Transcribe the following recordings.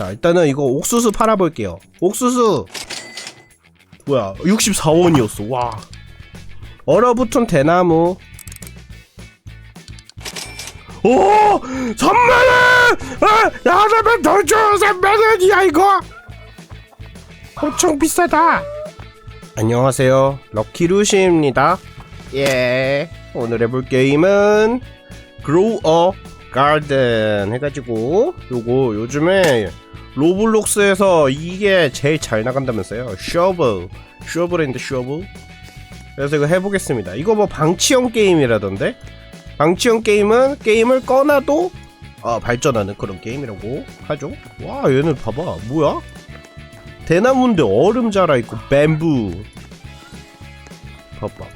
자 일단은 이거 옥수수 팔아볼게요. 옥수수! 뭐야 64원이었어. 와. 얼어붙은 대나무. 오! 3만원! 아, 야자면 더 줘! 3만원이야 이거! 엄청 비싸다. 안녕하세요. 럭키루시입니다. 예. 오늘 해볼 게임은 Grow a Garden 해가지고 요거 요즘에 로블록스에서 이게 제일 잘 나간다면서요? 쇼블. 쇼블 앤드 쇼블? 그래서 이거 해보겠습니다. 이거 뭐 방치형 게임이라던데? 방치형 게임은 게임을 꺼놔도 어, 발전하는 그런 게임이라고 하죠? 와 얘는 봐봐. 뭐야? 대나무인데 얼음 자라있고 뱀부. 봐봐.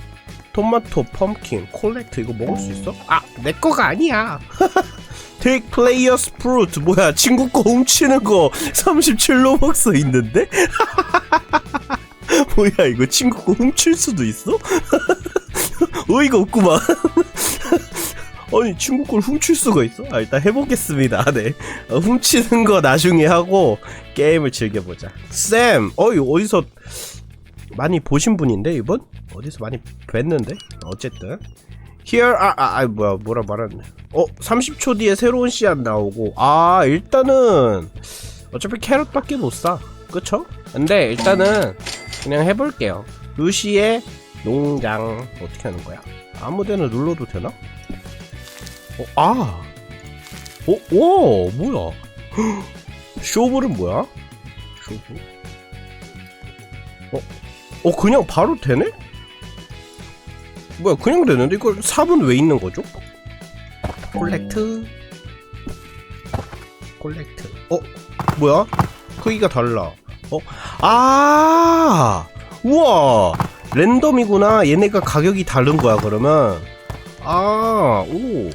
토마토, 펌킨, 콜렉트. 이거 먹을 수 있어? 아, 내 거가 아니야. Take player's fruit 뭐야? 친구 거 훔치는 거 37로벅스 있는데? 뭐야 이거 친구 거 훔칠 수도 있어? 어이가 없구만. 아니 친구 걸 훔칠 수가 있어? 아 일단 해보겠습니다. 네, 어, 훔치는 거 나중에 하고 게임을 즐겨보자. 쌤, 어이 어디서 많이 보신 분인데 이분? 어디서 많이 뵀는데? 어쨌든 Here 아, 아, 아 뭐야 뭐라 말았네 어 30초 뒤에 새로운 씨앗 나오고 아 일단은 어차피 캐럿밖에 못사 그쵸? 근데 일단은 그냥 해볼게요 루시의 농장 어떻게 하는 거야? 아무 데나 눌러도 되나? 어, 아! 어, 오, 뭐야? 쇼블은 뭐야? 쇼블? 어, 어, 그냥 바로 되네? 뭐야, 그냥 되는데? 이거 삽은 왜 있는 거죠? 콜렉트. 콜렉트. 어, 뭐야? 크기가 달라. 어, 아! 우와! 랜덤이구나. 얘네가 가격이 다른 거야, 그러면. 아, 오.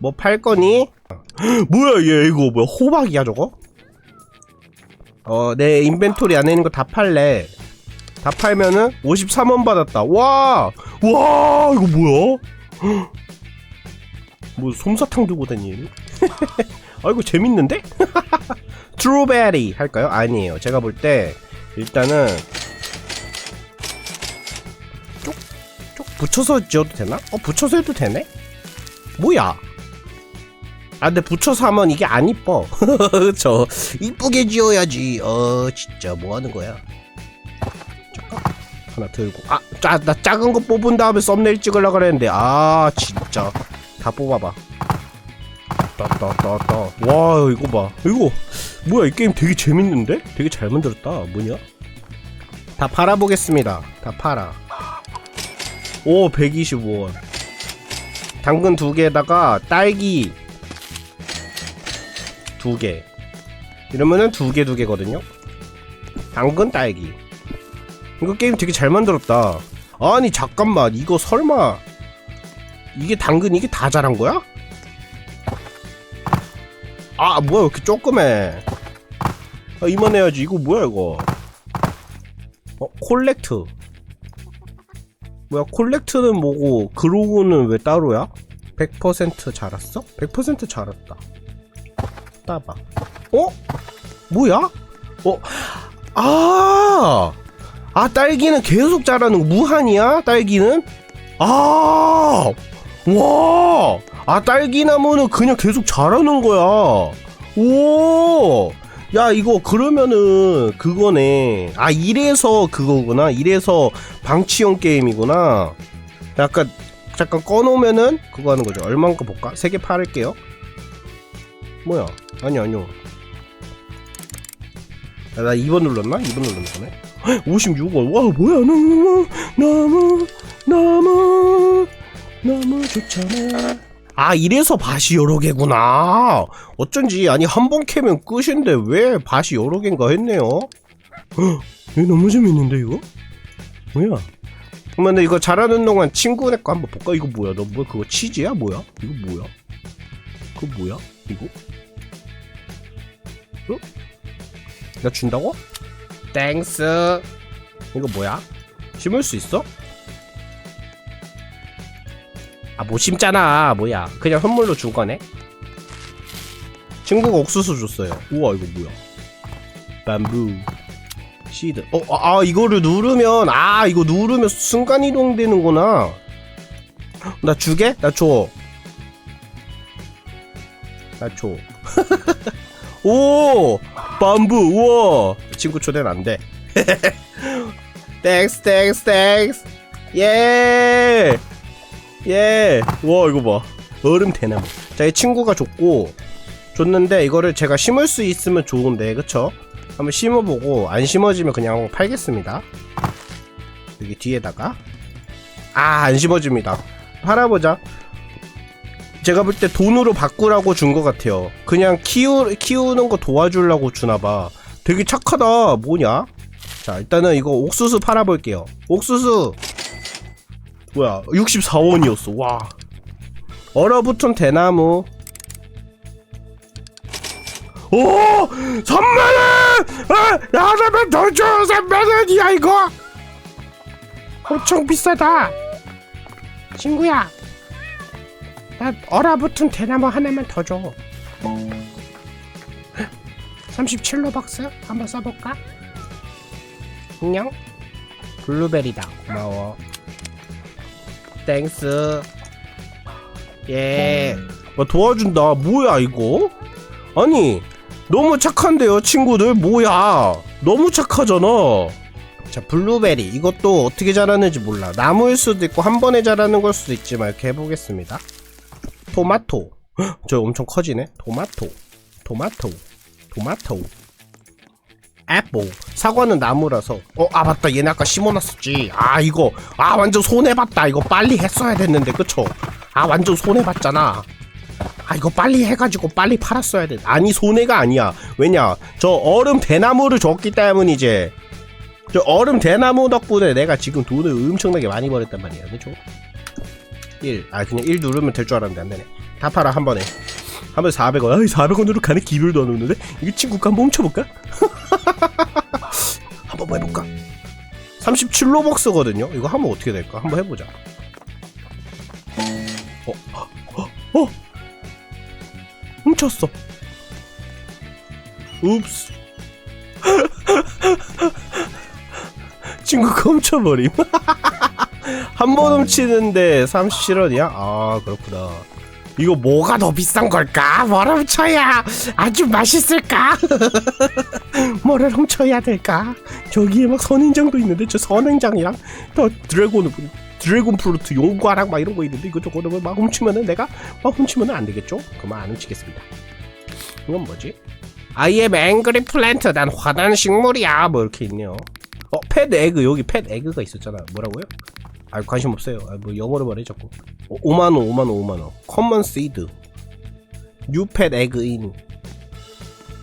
뭐 팔 거니? 뭐야, 얘, 이거 뭐야, 호박이야, 저거? 어, 내 인벤토리 안에 있는 거 다 팔래. 다 팔면은 53원 받았다. 와! 와! 이거 뭐야? 뭐 솜사탕 들고 다니니? 아 이거 재밌는데? 트루베리 할까요? 아니에요. 제가 볼 때 일단은 쪽쪽 붙여서 지어도 되나? 어 붙여서 해도 되네? 뭐야? 아 근데 붙여서 하면 이게 안 이뻐. 그쵸? 이쁘게 지어야지. 어 진짜 뭐 하는 거야? 하나 들고. 아나 작은 거 뽑은 다음에 썸네일 찍으려 그랬는데. 아 진짜. 다 뽑아봐. 따따따따 와 이거 봐. 이거 뭐야 이 게임 되게 재밌는데? 되게 잘 만들었다. 뭐냐? 다 팔아보겠습니다. 다 팔아. 오 125원. 당근 두 개에다가 딸기 두 개. 이러면은 두 개 두 개거든요. 당근 딸기 이거 게임 되게 잘 만들었다. 아니 잠깐만 이거 설마 이게 당근 이게 다 자란 거야? 아 뭐야 이렇게 조그매? 아 이만 해야지 이거 뭐야 이거? 어 콜렉트 뭐야 콜렉트는 뭐고 그로우는 왜 따로야? 100% 자랐어? 100% 자랐다. 따봐. 어? 뭐야? 어? 아! 아 딸기는 계속 자라는 거 무한이야? 딸기는? 아 와. 아 딸기나무는 그냥 계속 자라는 거야. 오 야 이거 그러면은 그거네. 아 이래서 그거구나. 이래서 방치형 게임이구나. 약간 잠깐 꺼놓으면은 그거 하는 거죠. 얼마인가 볼까? 세 개 팔을게요. 뭐야? 아니 아니요. 야, 나 2번 눌렀나? 2번 눌렀나 보네 56원. 와, 뭐야, 너무, 너무, 너무, 너무 좋잖아. 아, 이래서 밭이 여러 개구나. 어쩐지, 아니, 한 번 캐면 끝인데 왜 밭이 여러 개인가 했네요. 헉, 너무 재밌는데, 이거? 뭐야? 그러면 이거 잘하는 동안 친구네 거 한번 볼까? 이거 뭐야? 너 뭐, 그거 치즈야? 뭐야? 이거 뭐야? 그거 뭐야? 이거? 어? 나 준다고? 땡스 이거 뭐야? 심을 수 있어? 아 못 심잖아 뭐야 그냥 선물로 준 거네 친구가 옥수수 줬어요 우와 이거 뭐야 밤부 시드 어, 아, 아 이거를 누르면 아 이거 누르면 순간이동 되는구나 나 주게? 나 줘. 나 줘. 오! 밤부, 우와! 친구 초대는 안 돼. 땡스, 땡스, 땡스! 예! 예! 와, 이거 봐. 얼음 대나무. 자, 이 친구가 줬고, 줬는데, 이거를 제가 심을 수 있으면 좋은데, 그쵸? 한번 심어보고, 안 심어지면 그냥 팔겠습니다. 여기 뒤에다가. 아, 안 심어집니다. 팔아보자. 제가 볼 때 돈으로 바꾸라고 준 것 같아요. 그냥 키우, 키우는 거 도와주려고 주나봐. 되게 착하다. 뭐냐? 자, 일단은 이거 옥수수 팔아볼게요. 옥수수! 뭐야, 64원이었어. 와. 얼어붙은 대나무. 오! 3만원! 아! 나라면 더 줘! 3만원이야, 이거! 엄청 비싸다! 친구야, 나 얼어붙은 대나무 하나만 더 줘. 37로 박스 한번 써볼까? 안녕. 블루베리다. 고마워. 땡스. 예. 뭐 도와준다. 뭐야 이거? 아니 너무 착한데요 친구들 뭐야? 너무 착하잖아. 자 블루베리 이것도 어떻게 자라는지 몰라 나무일 수도 있고 한 번에 자라는 걸 수도 있지만 이렇게 해보겠습니다 토마토. 헉, 저 엄청 커지네. 토마토. 토마토. 토마토. 애플. 사과는 나무라서. 어 아 맞다. 얘네 아까 심어놨었지. 아 이거. 아 완전 손해봤다. 이거 빨리 했어야 됐는데 그쵸? 아 완전 손해봤잖아. 아 이거 빨리 해가지고 빨리 팔았어야 돼 아니 손해가 아니야. 왜냐? 저 얼음 대나무를 줬기 때문이지. 저 얼음 대나무 덕분에 내가 지금 돈을 엄청나게 많이 벌었단 말이야. 그쵸? 1. 아 그냥 1 누르면 될 줄 알았는데 안 되네 다 팔아 한 번에 한 번에 400원 아이 400원으로 가는 기별도 안 오는데 이거 친구 거 한번 훔쳐볼까? 한번 뭐 해볼까? 37로벅스거든요 이거 하면 어떻게 될까? 한번 해보자 어? 어? 어? 훔쳤어 읍스 친구가 훔쳐버림. 한 번 훔치는데 37원이야? 아, 그렇구나. 이거 뭐가 더 비싼 걸까? 뭘 훔쳐야 아주 맛있을까? 뭐를 훔쳐야 될까? 저기에 막 선인장도 있는데 저 선인장이랑 또 드래곤 드래곤 프루트 용과랑 막 이런 거 있는데 이거 저거를 막 훔치면은 내가 막 훔치면은 안 되겠죠? 그만 안 훔치겠습니다. 이건 뭐지? Am angry plant. 난 화난 식물이야. 뭐 이렇게 있네요. 어, 팻 에그 여기 팻 에그가 있었잖아. 뭐라고요? 아 관심 없어요. 아, 뭐 영어로 말해 자꾸. 어, 5만 원, 5만 원, 5만 원. 커먼 시드. 뉴팻 에그 인.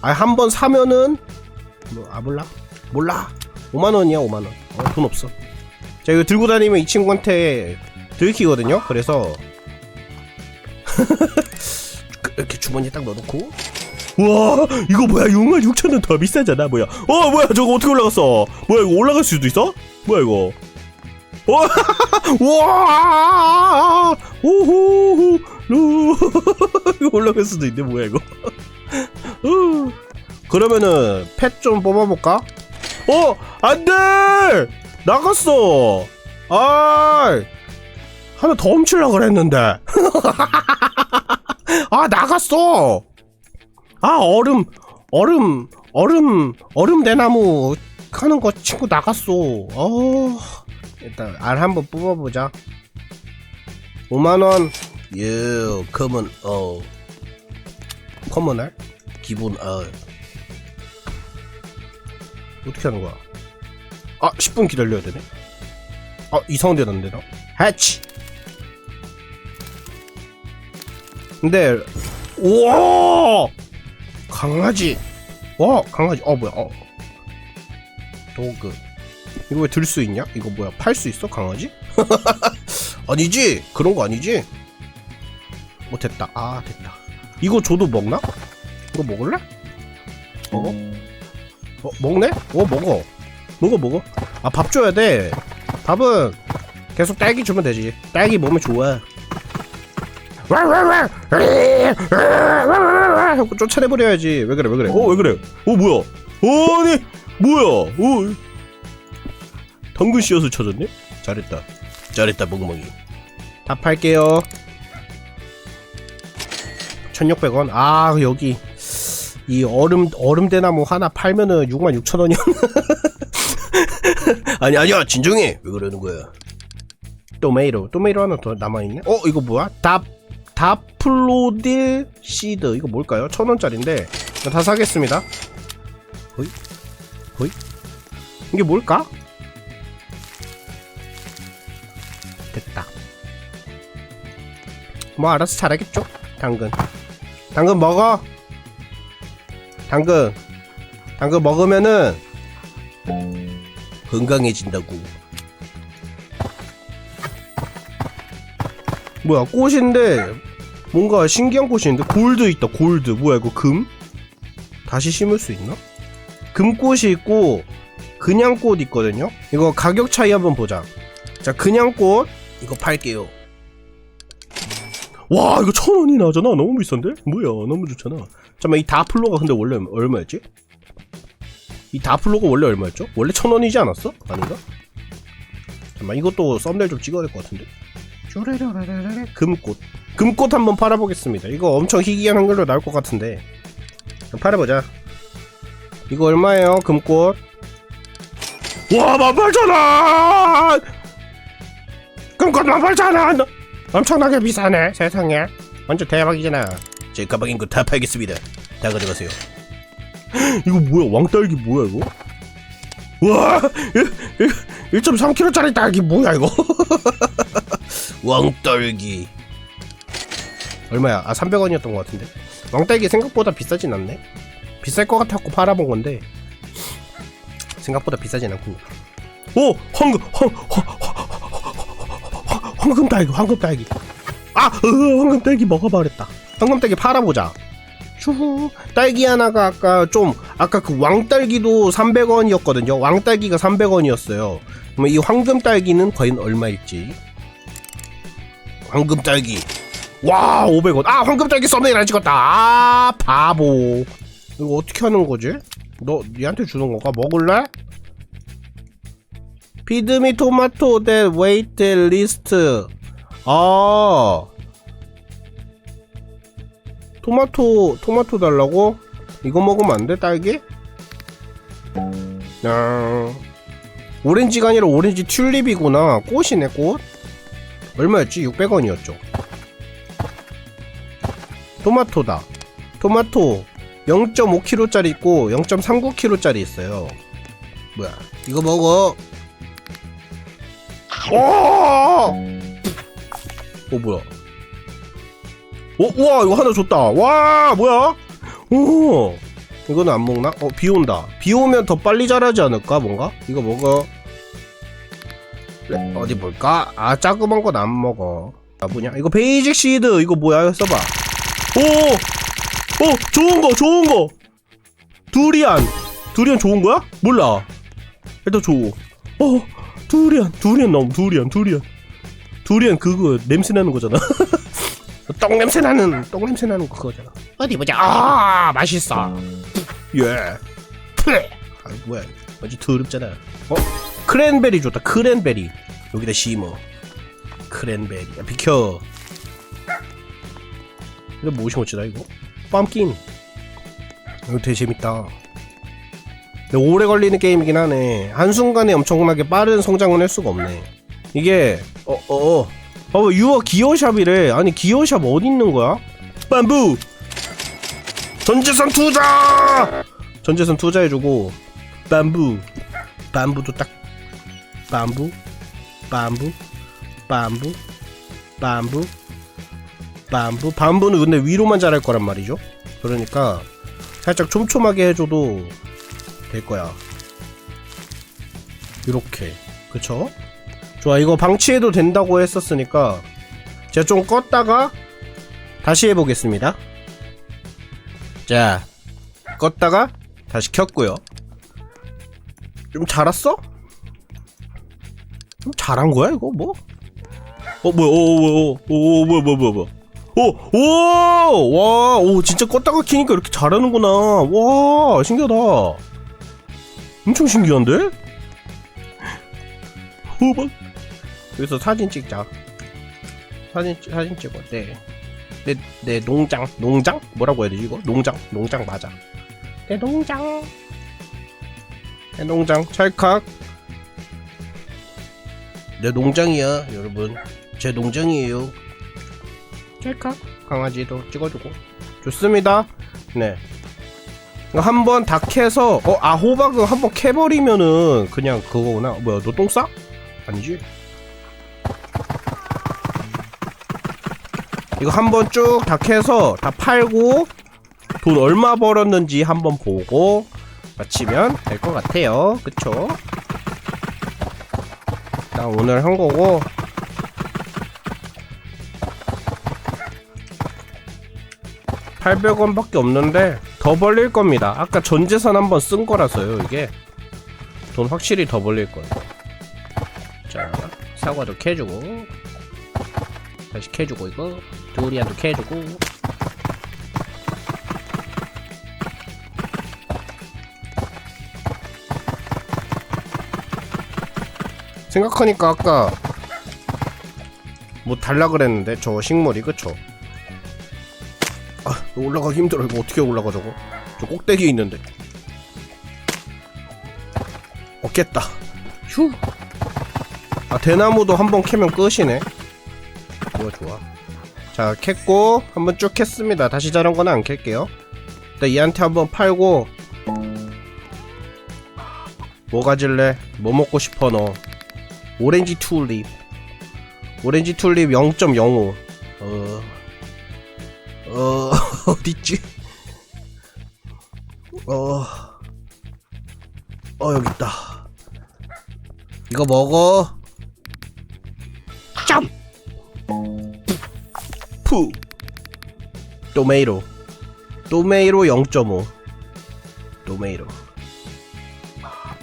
아, 한 번 사면은 뭐, 아 몰라? 몰라. 5만 원이야, 5만 원. 어, 돈 없어. 자, 이거 들고 다니면 이 친구한테 들키거든요. 그래서 이렇게 주머니에 딱 넣어놓고 우와 이거 뭐야 6만 6천원 더 비싸잖아 뭐야 어 뭐야 저거 어떻게 올라갔어 뭐야 이거 올라갈 수도 있어? 뭐야 이거 와! 오호호 루. 올라갈 수도 있네. 뭐야 이거. 어. 그러면은 펫 좀 뽑아볼까? 어! 안 돼! 나갔어! 아 하나 더 훔치려고 그랬는데. 아 나갔어! 아 얼음 얼음 얼음 얼음 대나무 하는 거 친구 나갔어. 어 일단 알 한번 뽑아보자. 5만원. 유 커먼 어. 커먼 알? 기본 알. 어떻게 하는 거야? 아 10분 기다려야 되네. 아 이상한 데 났네 나? 해치! 근데 우와! 강아지. 와 강아지. 어 뭐야? 어. 도그 이거 왜 들 수 있냐? 이거 뭐야? 팔 수 있어? 강아지? 아니지? 그런 거 아니지? 어 됐다. 아 됐다. 이거 줘도 먹나? 이거 먹을래? 먹어? 어 먹네? 어 먹어. 먹어 먹어. 아 밥 줘야 돼. 밥은 계속 딸기 주면 되지. 딸기 몸에 좋아. 하고 쫓아내버려야지. 왜 그래 왜 그래? 어왜 그래? 어 뭐야? 아니 뭐야? 어 당근 씨앗을 찾았네? 잘했다. 잘했다 멍멍이. 다 팔게요. 1600원. 아 여기. 이 얼음 얼음 대나무 하나 팔면은 66,000원이야 아니 아니야. 진정해. 왜 그러는 거야? 토메이로. 토메이로 하나 더 남아있네? 어 이거 뭐야? 다 다플로딜 시드. 이거 뭘까요? 천 원짜리인데 이거 다 사겠습니다. 호이. 호이. 이게 뭘까 됐다. 뭐 알아서 잘하겠죠? 당근. 당근 먹어. 당근. 당근 먹으면은 건강해진다고. 뭐야 꽃인데 뭔가 신기한 꽃인데 골드 있다 골드. 뭐야 이거 금? 다시 심을 수 있나? 금꽃이 있고 그냥 꽃 있거든요? 이거 가격 차이 한번 보자. 자 그냥 꽃 이거 팔게요. 와 이거 천 원이 나잖아. 너무 비싼데? 뭐야 너무 좋잖아. 잠깐만 이 다플로가 근데 원래 얼마였지? 이 다플로가 원래 얼마였죠? 원래 천 원이지 않았어? 아닌가? 잠깐만 이것도 썸네일 좀 찍어야 될 것 같은데? 금꽃. 금꽃 한번 팔아보겠습니다. 이거 엄청 희귀한 한글로 나올 것 같은데. 한번 팔아보자. 이거 얼마예요 금꽃? 와 만팔천원 금꽃 만팔천원 엄청나게 비싸네 세상에. 완전 대박이잖아. 제 가방인 거 다 팔겠습니다. 다 가져가세요. 이거 뭐야? 왕딸기 뭐야 이거? 와! 1.3kg짜리 딸기 뭐야 이거? 왕딸기. 얼마야? 아 300원이었던 것 같은데? 왕딸기 생각보다 비싸진 않네? 비쌀 것 같아갖고 팔아본 건데. 생각보다 비싸진 않군요. 오! 황금! 황, 황, 황, 황금 딸기 황금 딸기. 아! 으, 황금 딸기 먹어버렸다. 황금 딸기 팔아보자. 슈후 딸기 하나가 아까 좀 아까 그 왕딸기도 300원이었거든요. 왕딸기가 300원이었어요. 그러면 이 황금 딸기는 과연 얼마일지. 황금 딸기. 와 500원. 아 황금 딸기 썸네일 안 찍었다. 아 바보. 이거 어떻게 하는 거지? 너 니한테 주는 건가? 먹을래? 피드미 토마토 대 웨이트 리스트 아 토마토 토마토 달라고? 이거 먹으면 안 돼? 딸기? 아, 오렌지가 아니라 오렌지 튤립이구나 꽃이네 꽃 얼마였지? 600원이었죠 토마토다 토마토 0.5kg짜리 있고 0.39kg짜리 있어요 뭐야 이거 먹어 오! 어 뭐야 어, 우와 이거 하나 줬다 와 뭐야 오 이거는 안 먹나? 어비 온다 비 오면 더 빨리 자라지 않을까 뭔가? 이거 먹어 그래, 어디 볼까? 아 짜그만 건 안 먹어 아 뭐냐 이거 베이직 시드 이거 뭐야 써봐 오! 어 좋은 거 좋은 거 두리안 두리안 좋은 거야? 몰라 일단 줘. 어 두리안 두리안 나옴 두리안 두리안 두리안 그거 냄새 나는 거잖아. 똥 냄새 나는 똥 냄새 나는 거 그거잖아. 어디 보자. 아 맛있어. 예. 푸레. 아 뭐야. 아주 더럽잖아. 어? 크랜베리 좋다. 크랜베리. 여기다 심어. 크랜베리. 야, 비켜. 이거 뭐 심었지 나 이거? 빰킨. 이거 되게 재밌다 오래 걸리는 게임이긴 하네. 한순간에 엄청나게 빠른 성장은 할 수가 없네. 이게 어 어 어. 봐봐 유어 기어샵이래. 아니 기어샵 어디 있는 거야? 빰부! 전재산 투자! 전재산 투자해주고 빰부. 빰부도 딱 빰부 빰부 빰부 빰부 빰부. 빰부는 근데 위로만 자랄 거란 말이죠. 그러니까 살짝 촘촘하게 해줘도 될 거야 이렇게 그쵸? 좋아 이거 방치해도 된다고 했었으니까 제가 좀 껐다가 다시 해보겠습니다 자 껐다가 다시 켰고요 좀 자랐어? 좀 자란 거야 이거 뭐? 어 뭐야 어 뭐야 어, 어 뭐야 뭐야 뭐야 뭐야 오, 오, 와, 오, 진짜 껐다가 키니까 이렇게 잘하는구나. 와, 신기하다. 엄청 신기한데? 호박. 여기서 사진 찍자. 사진, 찍- 사진 찍어. 네. 내, 내 농장, 농장? 뭐라고 해야 되지, 이거? 농장, 농장 맞아. 내 농장. 내 농장, 찰칵. 내 농장이야, 여러분. 제 농장이에요. 찰칵. 강아지도 찍어주고. 좋습니다. 네. 한번 다 캐서, 어, 아, 호박은 한번 캐버리면은 그냥 그거구나. 뭐야, 너 똥 싸? 아니지? 이거 한번 쭉 다 캐서 다 팔고 돈 얼마 벌었는지 한번 보고 마치면 될 것 같아요. 그쵸? 나 오늘 한 거고 800원밖에 없는데 더 벌릴 겁니다. 아까 전재산 한번 쓴 거라서요. 이게 돈 확실히 더 벌릴 거예요. 자 사과도 캐주고 다시 캐주고 이거 두리안도 캐주고 생각하니까 아까 뭐 달라 그랬는데 저 식물이 그쵸? 아 올라가기 힘들어. 이거 어떻게 올라가 저거? 저 꼭대기에 있는데. 어 깼다. 휴 아 대나무도 한 번 캐면 끝이네. 좋아 좋아. 자 캤고 한 번 쭉 캤습니다. 다시 자란 거는 안 캘게요. 일단 얘한테 한 번 팔고. 뭐 가질래? 뭐 먹고 싶어 너? 오렌지 튤립. 오렌지 튤립 0.05 어... 어... 어딨지? 어... 어 여기 있다. 이거 먹어. 짬! 푸. 토메이로. 토메이로 0.5 토메이로.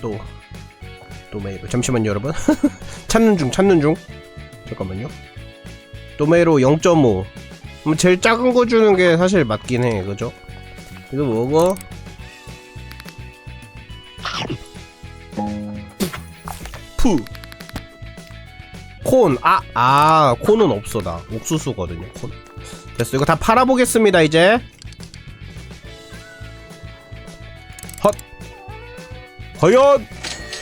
또. 토메이로. 잠시만요 여러분. 찾는 중 찾는 중. 잠깐만요. 토메이로 0.5 음, 제일 작은 거 주는 게 사실 맞긴 해 그죠 이거 먹어 푸 콘, 아, 아, 콘은 없어, 나. 옥수수거든요, 콘. 됐어, 이거 다 팔아보겠습니다, 이제. 헛. 과연!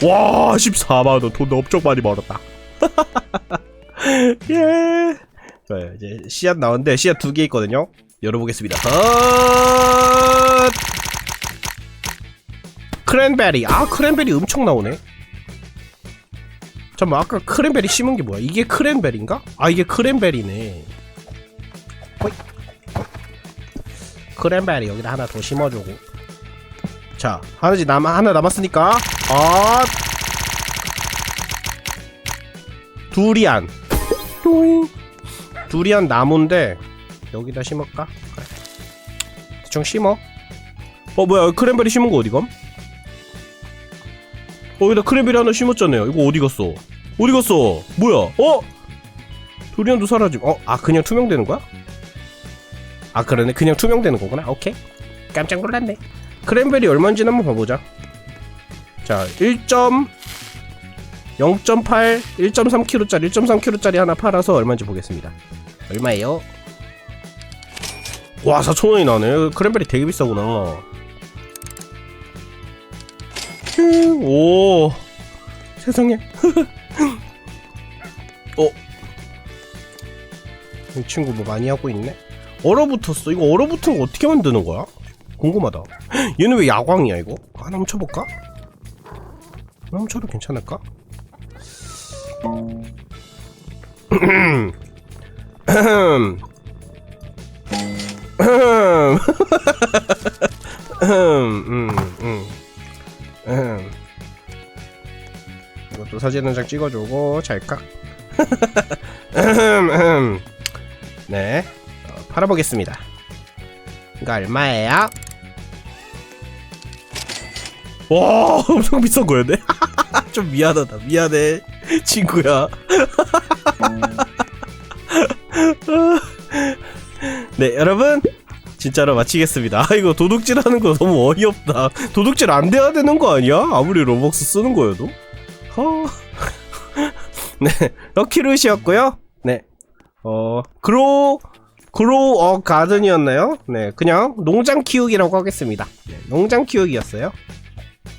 와, 14만원. 돈 엄청 많이 벌었다. 예. 좋아요, 이제 씨앗 나오는데, 씨앗 두 개 있거든요. 열어보겠습니다. 헛! 크랜베리. 아, 크랜베리 엄청 나오네. 잠깐만 아까 크랜베리 심은 게 뭐야? 이게 크랜베리인가? 아 이게 크랜베리네 호이. 크랜베리 여기다 하나 더 심어주고 자 하나지 남 하나 남았으니까 아 두리안 뚜잉. 두리안 나무인데 여기다 심을까? 그래. 대충 심어 어 뭐야 크랜베리 심은 거 어디감? 어, 여기다 크랜베리 하나 심었잖아요. 이거 어디 갔어? 어디 갔어? 뭐야? 어? 두리안도 사라짐. 어? 아 그냥 투명되는 거야? 아 그러네. 그냥 투명되는 거구나. 오케이. 깜짝 놀랐네. 크랜베리 얼마인지 한번 봐보자. 자, 1. 0.8, 1.3kg짜리, 1.3kg짜리 하나 팔아서 얼마인지 보겠습니다. 얼마예요? 와, 4,000원이 나네. 크랜베리 되게 비싸구나. 음, 오 세상에 어? 이 친구 뭐 많이 하고 있네? 얼어붙었어 이거 얼어붙은 거 어떻게 만드는 거야? 궁금하다 얘는 왜 야광이야 이거? 하나 훔쳐볼까? 하나 훔쳐도 괜찮을까? 음, 음. 음. 이것도 사진 한 장 찍어주고 음. 네. 어, 팔아보겠습니다. 이거 얼마예요? 와 엄청 비싼 거였네? 좀 미안하다. 미안해 친구야 네 여러분. 진짜로 마치겠습니다. 아 이거 도둑질 하는 거 너무 어이없다. 도둑질 안 돼야 되는 거 아니야? 아무리 로벅스 쓰는 거여도. 허... 네 럭키루시였고요. 네어 그로 그로 어 가든이었나요? 네 그냥 농장 키우기라고 하겠습니다. 네, 농장 키우기였어요.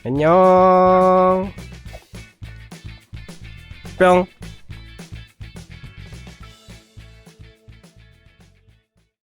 안녕. 뿅